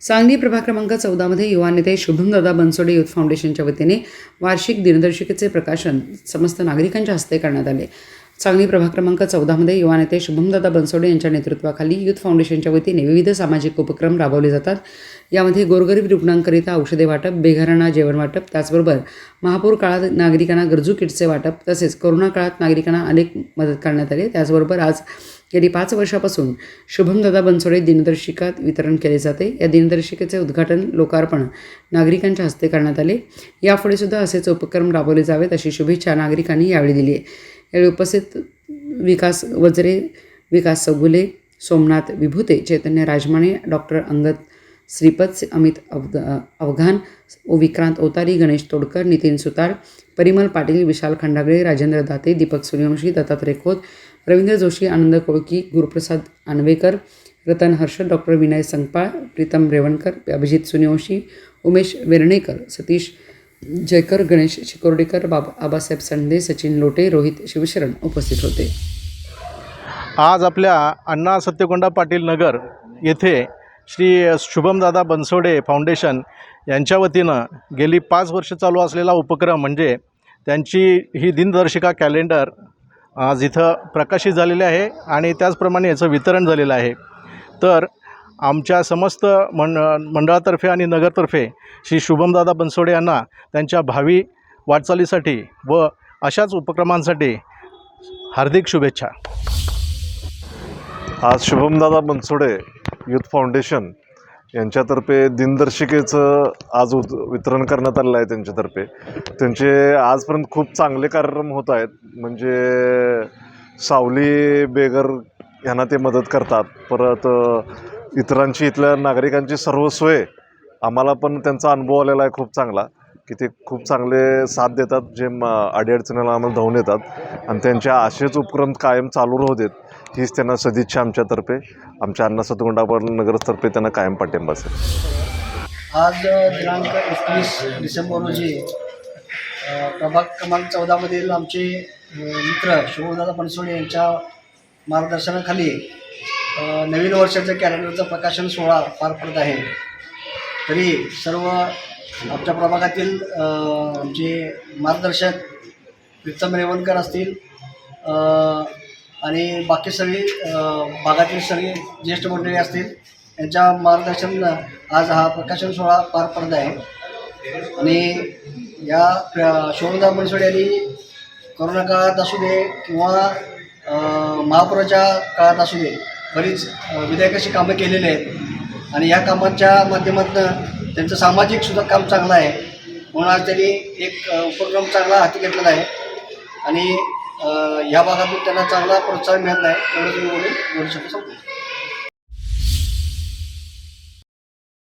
सांगली प्रभाग क्रमांक चौदामध्ये युवा नेते शुभमदादा बनसोडे युथ फाउंडेशनच्या वतीने वार्षिक दिनदर्शिकेचे प्रकाशन समस्त नागरिकांच्या हस्ते करण्यात आले. सांगली प्रभाग क्रमांक चौदामध्ये युवा नेते शुभमदादा बनसोडे यांच्या नेतृत्वाखाली युथ फाउंडेशनच्या वतीने विविध सामाजिक उपक्रम राबवले जातात. यामध्ये गोरगरीब रुग्णांकरिता औषधे वाटप बेघरांना जेवण वाटप त्याचबरोबर महापूर काळात नागरिकांना गरजू किटचे वाटप तसेच कोरोना काळात नागरिकांना अनेक मदत करण्यात आली. त्याचबरोबर आज गेली पाच वर्षापासून शुभमदादा बनसोडे दिनदर्शिकात वितरण केले जाते या दिनदर्शिकेचे उद्घाटन लोकार्पण नागरिकांच्या हस्ते करण्यात आले. यापुढे सुद्धा असेच उपक्रम राबवले जावेत अशी शुभेच्छा नागरिकांनी यावेळी दिली आहे. यावेळी उपस्थित विकास वजरे विकास सगुले सोमनाथ विभूते चैतन्य राजमाने डॉक्टर अंगद श्रीपद अमित अवध अवघान विक्रांत ओतारी गणेश तोडकर नितीन सुतार परिमल पाटील विशाल खंडागळे राजेंद्र दाते दीपक सूर्यवंशी दत्तात्रय खोत रवींद्र जोशी आनंद कोळकी गुरुप्रसाद आणवेकर रतन हर्ष डॉक्टर विनय संगपाळ प्रीतम रेवणकर अभिजित सुनिवंशी उमेश वेर्णेकर सतीश जयकर गणेश शिकोर्डीकर बाबा आबासाहेब संडे सचिन लोटे रोहित शिवशरण उपस्थित होते. आज आपल्या अण्णा सत्यकोंडा पाटील नगर येथे श्री शुभमदादा बनसोडे फाउंडेशन यांच्या वतीनं गेली पाच वर्ष चालू असलेला उपक्रम म्हणजे त्यांची ही दिनदर्शिका कॅलेंडर आज इथं प्रकाशित झालेले आहे आणि त्याचप्रमाणे याचं वितरण झालेलं आहे. तर आमच्या समस्त मंड मंडळातर्फे आणि नगरतर्फे श्री शुभमदादा बनसोडे यांना त्यांच्या भावी वाटचालीसाठी व अशाच उपक्रमांसाठी हार्दिक शुभेच्छा. आज शुभमदादा बनसोडे युथ फाउंडेशन यांच्यातर्फे दिनदर्शिकेचं आज उद वितरण करण्यात आलेलं आहे त्यांच्यातर्फे. त्यांचे आजपर्यंत खूप चांगले कार्यक्रम होत आहेत. म्हणजे सावली बेगर यांना ते मदत करतात. परत इतरांची इथल्या नागरिकांची सर्व सोय आम्हाला पण त्यांचा अनुभव आलेला आहे खूप चांगला. की ते खूप चांगले साथ देतात जे म अडीअडचणीला आम्हाला धावून येतात. आणि त्यांच्या असेच उपक्रम कायम चालू राहू देत हीच त्यांना सदिच्छा आमच्यातर्फे. आमच्या अण्णा सतगुंडापर नगरतर्फे त्यांना कायम पाठिंबा असेल. आज दिनांक एकवीस डिसेंबर रोजी प्रभाग क्रमांक चौदामधील आमचे मित्र शिवदादा बनसोडे यांच्या मार्गदर्शनाखाली नवीन वर्षाच्या कॅलेंडरचं प्रकाशन सोहळा पार पडत आहे. तरी सर्व आमच्या प्रभागातील आमचे मार्गदर्शक प्रीतम रेवणकर असतील आणि बाकी सगळी भागातील सगळी ज्येष्ठ मंडळी असतील यांच्या मार्गदर्शन आज हा प्रकाशन सोहळा पार पडत आहे. आणि या प्र- शोभदा बनसोडे यांनी कोरोना काळात असू दे किंवा महापुराच्या काळात असू दे बरीच अ, अशी कामं केलेली आहेत. आणि या कामाच्या माध्यमातून त्यांचं सामाजिक सुद्धा काम चांगलं आहे. म्हणून आज त्यांनी एक उपक्रम चांगला हाती घेतलेला आहे. आणि ह्या या भागातून त्यांना चांगला प्रोत्साहन मिळत आहे एवढं मी बोलून. बोलू शकतो